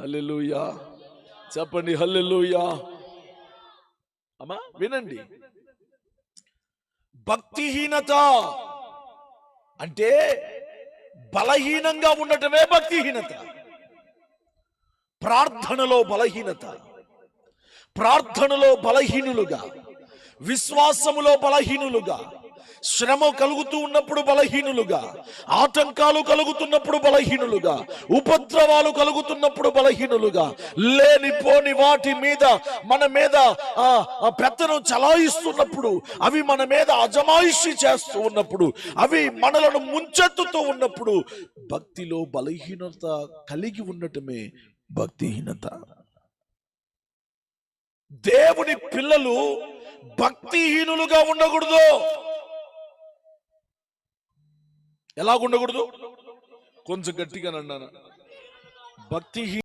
హల్లెలూయా. చెప్పండి హల్లెలూయా. అమ్మా వినండి. భక్తిహీనత అంటే బలహీనంగా ఉండటమే భక్తిహీనత. ప్రార్థనలో బలహీనత. ప్రార్థనలో బలహీనులుగా. విశ్వాసములో బలహీనులుగా శ్రమ కలుగుతూ ఉన్నప్పుడు బలహీనులుగా ఆటంకాలు కలుగుతున్నప్పుడు బలహీనులుగా ఉపద్రవాలు కలుగుతున్నప్పుడు బలహీనులుగా లేనిపోని వాటి మీద మన మీద ఆ, పెత్తనం చలాయిస్తున్నప్పుడు అవి మన మీద అజమాయిషి చేస్తూ ఉన్నప్పుడు అవి మనలను ముంచెత్తుతూ ఉన్నప్పుడు భక్తిలో బలహీనత కలిగి ఉండటమే భక్తిహీనత. దేవుని పిల్లలు భక్తిహీనులుగా ఉండకూడదు. ఎలా ఉండకూడదు కొంచెం గట్టిగా అన్నాను భక్తిహీన